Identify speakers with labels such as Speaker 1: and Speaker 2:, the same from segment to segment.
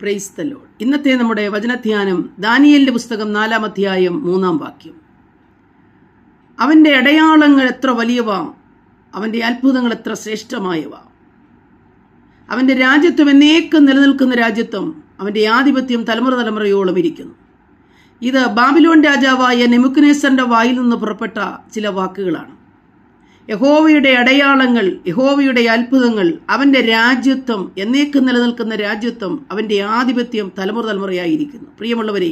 Speaker 1: Price load ഇന്നത്തെ നമ്മുടെ വചനധ്യാനം ദാനിയലിന്റെ പുസ്തകം നാലാം അധ്യായം മൂന്നാം വാക്യം. അവന്റെ അടയാളങ്ങൾ എത്ര വലിയവ അവന്റെ അത്ഭുതങ്ങൾ എത്ര ശ്രേഷ്ഠമായവ. അവന്റെ രാജ്യത്വം എന്നേക്കും നിലനിൽക്കുന്ന രാജ്യത്വം അവന്റെ ആധിപത്യം തലമുറ തലമുറയോളം ഇരിക്കുന്നു. ഇത് ബാബിലോൺ രാജാവായ നെമുക്കനേസറിന്റെ വായിൽ നിന്ന് പുറപ്പെട്ട ചില വാക്കുകളാണ്. യഹോവയുടെ അടയാളങ്ങൾ യഹോവയുടെ അത്ഭുതങ്ങൾ അവന്റെ രാജ്യത്വം എന്നേക്കും നിലനിൽക്കുന്ന രാജ്യത്വം അവന്റെ ആധിപത്യം തലമുറ തലമുറയായിരിക്കുന്നു. പ്രിയമുള്ളവരെ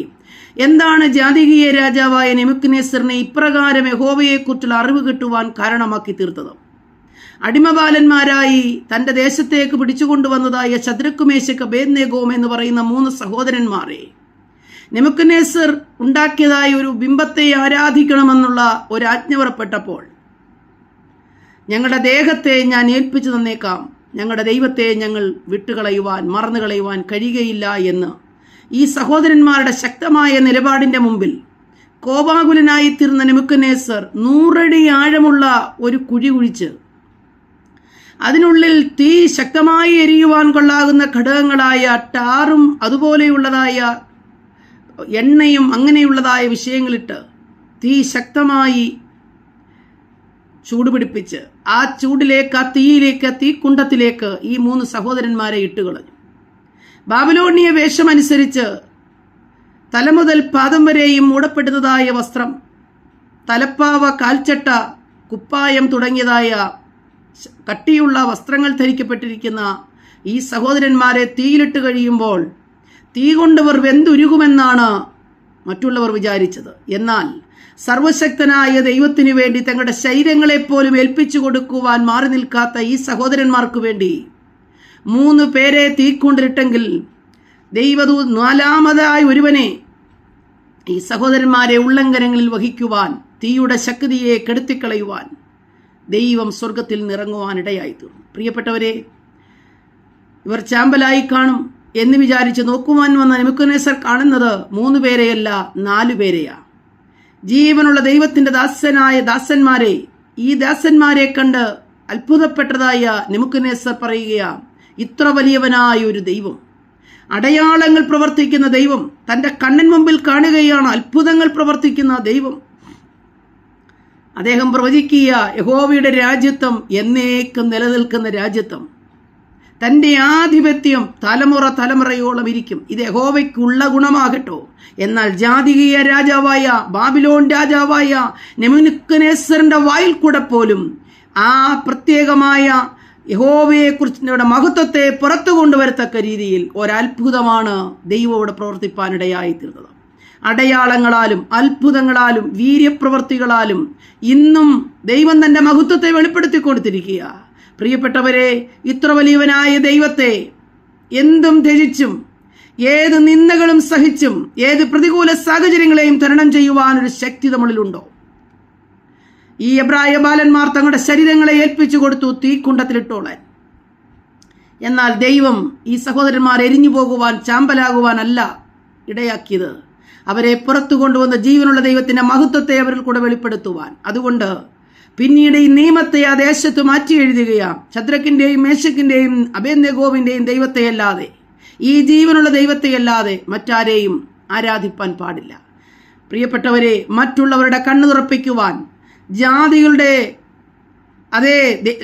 Speaker 1: എന്താണ് ജാതികീയ രാജാവായ നെമുക്കനേസറിനെ ഇപ്രകാരം യഹോവയെക്കുറിച്ചുള്ള അറിവ് കിട്ടുവാൻ കാരണമാക്കി തീർത്തത്? അടിമബാലന്മാരായി തന്റെ ദേശത്തേക്ക് പിടിച്ചുകൊണ്ടുവന്നതായ ശത്രുക്കുമേശക്ക് ബേദ്നേഗോം എന്ന് പറയുന്ന മൂന്ന് സഹോദരന്മാരെ നെമുക്കനേസർ ഉണ്ടാക്കിയതായ ഒരു ബിംബത്തെ ആരാധിക്കണമെന്നുള്ള ഒരു ആജ്ഞ പുറപ്പെട്ടപ്പോൾ ഞങ്ങളുടെ ദേഹത്തെ ഞാൻ ഏൽപ്പിച്ചു തന്നേക്കാം. ഞങ്ങളുടെ ദൈവത്തെ ഞങ്ങൾ വിട്ടുകളയുവാൻ മറന്നുകളയുവാൻ കഴിയുകയില്ല എന്ന്. ഈ സഹോദരന്മാരുടെ ശക്തമായ നിലപാടിന്റെ മുമ്പിൽ കോപാകുലനായി തീർന്ന നെമുക്കനേസർ നൂറടി ആഴമുള്ള ഒരു കുഴി കുഴിച്ച് അതിനുള്ളിൽ തീ ശക്തമായി എരിയുവാൻ കൊള്ളാകുന്ന ഘടകങ്ങളായ ടാറും അതുപോലെയുള്ളതായ എണ്ണയും അങ്ങനെയുള്ളതായ വിഷയങ്ങളിട്ട് തീ ശക്തമായി ചൂടുപിടിപ്പിച്ച് ആ ചൂടിലേക്ക് ആ തീയിലേക്ക് തീക്കുണ്ടത്തിലേക്ക് ഈ മൂന്ന് സഹോദരന്മാരെ ഇട്ടുകളഞ്ഞു. ബാബലോണിയ വേഷമനുസരിച്ച് തലമുതൽ പാദം വരെയും മൂടപ്പെടുന്നതായ വസ്ത്രം തലപ്പാവ കാൽച്ചട്ട കുപ്പായം തുടങ്ങിയതായ കട്ടിയുള്ള വസ്ത്രങ്ങൾ ധരിക്കപ്പെട്ടിരിക്കുന്ന ഈ സഹോദരന്മാരെ തീയിലിട്ട് കഴിയുമ്പോൾ തീ കൊണ്ടവർ വെന്തുരുകുമെന്നാണ് മറ്റുള്ളവർ വിചാരിച്ചത്. എന്നാൽ സർവശക്തനായ ദൈവത്തിനു വേണ്ടി തങ്ങളുടെ ശരീരങ്ങളെപ്പോലും ഏൽപ്പിച്ചു കൊടുക്കുവാൻ മാറി നിൽക്കാത്ത ഈ സഹോദരന്മാർക്ക് വേണ്ടി മൂന്ന് പേരെ തീക്കൊണ്ടിരിട്ടെങ്കിൽ ദൈവദൂ നാലാമതായി ഒരുവനെ ഈ സഹോദരന്മാരെ ഉള്ളങ്കരങ്ങളിൽ വഹിക്കുവാൻ തീയുടെ ശക്തിയെ കെടുത്തിക്കളയുവാൻ ദൈവം സ്വർഗത്തിൽ നിറങ്ങുവാൻ ഇടയായി തീർന്നു പ്രിയപ്പെട്ടവരെ ഇവർ ചാമ്പലായി കാണും. എന്ന് വിചാരിച്ച് നോക്കുവാൻ വന്ന നെമുക്കനേസർ കാണുന്നത് മൂന്ന് പേരെയല്ല നാലു പേരെയാ. ജീവനുള്ള ദൈവത്തിന്റെ ദാസനായ ദാസന്മാരെ ഈ ദാസന്മാരെ കണ്ട് അത്ഭുതപ്പെട്ടതായ നെമുക്കനേസർ പറയുകയാ ഇത്ര വലിയവനായ ഒരു ദൈവം. അടയാളങ്ങൾ പ്രവർത്തിക്കുന്ന ദൈവം തന്റെ കണ്ണൻ മുമ്പിൽ കാണുകയാണ് അത്ഭുതങ്ങൾ പ്രവർത്തിക്കുന്ന ദൈവം. അദ്ദേഹം പ്രവചിക്കുക യഹോവയുടെ രാജ്യത്വം എന്നേക്കും നിലനിൽക്കുന്ന രാജ്യത്വം. തന്റെ ആധിപത്യം തലമുറ തലമുറയോളം ഇരിക്കും. ഇത് യഹോവയ്ക്കുള്ള ഗുണമാകട്ടോ. എന്നാൽ ജാതികീയ രാജാവായ ബാബിലോൺ രാജാവായ നെമുനുക്കനേശ്വരന്റെ വായിൽ കൂടെ പോലും ആ പ്രത്യേകമായ യഹോവയെക്കുറിച്ചുള്ള മഹത്വത്തെ പുറത്തു കൊണ്ടുവരത്തക്ക രീതിയിൽ ഒരത്ഭുതമാണ് ദൈവം ഇവിടെ പ്രവർത്തിപ്പാനിടയായി തീർന്നത്. അടയാളങ്ങളാലും അത്ഭുതങ്ങളാലും വീര്യപ്രവർത്തികളാലും ഇന്നും ദൈവം തന്റെ മഹത്വത്തെ വെളിപ്പെടുത്തി പ്രിയപ്പെട്ടവരെ ഇത്ര വലിയവനായ ദൈവത്തെ എന്തും ത്യജിച്ചും ഏത് നിന്ദകളും സഹിച്ചും ഏത് പ്രതികൂല സാഹചര്യങ്ങളെയും തരണം ചെയ്യുവാൻ ഒരു ശക്തി നമ്മളിലുണ്ടോ? ഈ എബ്രായ ബാലന്മാർ തങ്ങളുടെ ശരീരങ്ങളെ ഏൽപ്പിച്ചു കൊടുത്തു തീക്കുണ്ടത്തിലിട്ടോളാൻ. എന്നാൽ ദൈവം ഈ സഹോദരന്മാർ എരിഞ്ഞു പോകുവാൻ ചാമ്പലാകുവാനല്ല ഇടയാക്കിയത്. അവരെ പുറത്തു കൊണ്ടുവന്ന ജീവനുള്ള ദൈവത്തിന്റെ മഹത്വത്തെ അവരിൽ കൂടെ വെളിപ്പെടുത്തുവാൻ. അതുകൊണ്ട് പിന്നീട് ഈ നിയമത്തെ ആ ദേശത്ത് മാറ്റി എഴുതുകയാണ്. ഛത്രക്കിന്റെയും മേശക്കിന്റെയും ദൈവത്തെ ദൈവത്തെയല്ലാതെ ഈ ജീവനുള്ള ദൈവത്തെയല്ലാതെ മറ്റാരെയും ആരാധിപ്പാൻ പാടില്ല. പ്രിയപ്പെട്ടവരെ മറ്റുള്ളവരുടെ കണ്ണു തുറപ്പിക്കുവാൻ ജാതികളുടെ അതേ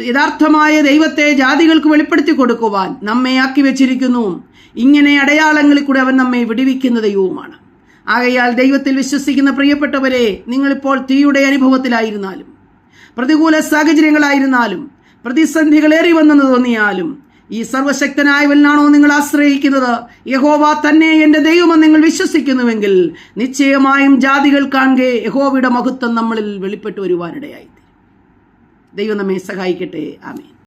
Speaker 1: യഥാർത്ഥമായ ദൈവത്തെ ജാതികൾക്ക് വെളിപ്പെടുത്തി കൊടുക്കുവാൻ നമ്മെ ആക്കി വെച്ചിരിക്കുന്നു. ഇങ്ങനെ അടയാളങ്ങളിൽ കൂടെ അവൻ നമ്മെ വിടിവിക്കുന്ന ദൈവവുമാണ് ആകയാൽ ദൈവത്തിൽ വിശ്വസിക്കുന്ന പ്രിയപ്പെട്ടവരെ നിങ്ങളിപ്പോൾ തീയുടെ അനുഭവത്തിലായിരുന്നാലും പ്രതികൂല സാഹചര്യങ്ങളായിരുന്നാലും പ്രതിസന്ധികളേറി വന്നെന്ന് തോന്നിയാലും ഈ സർവശക്തനായവനാണോ നിങ്ങൾ ആശ്രയിക്കുന്നത്? യഹോവ തന്നെ എന്റെ ദൈവമെന്ന് നിങ്ങൾ വിശ്വസിക്കുന്നുവെങ്കിൽ നിശ്ചയമായും ജാതികൾ കാണുകെ യഹോവയുടെ മഹത്വം നമ്മളിൽ വെളിപ്പെട്ടു വരുവാനിടയായി ദൈവം നമ്മെ സഹായിക്കട്ടെ. ആമേൻ.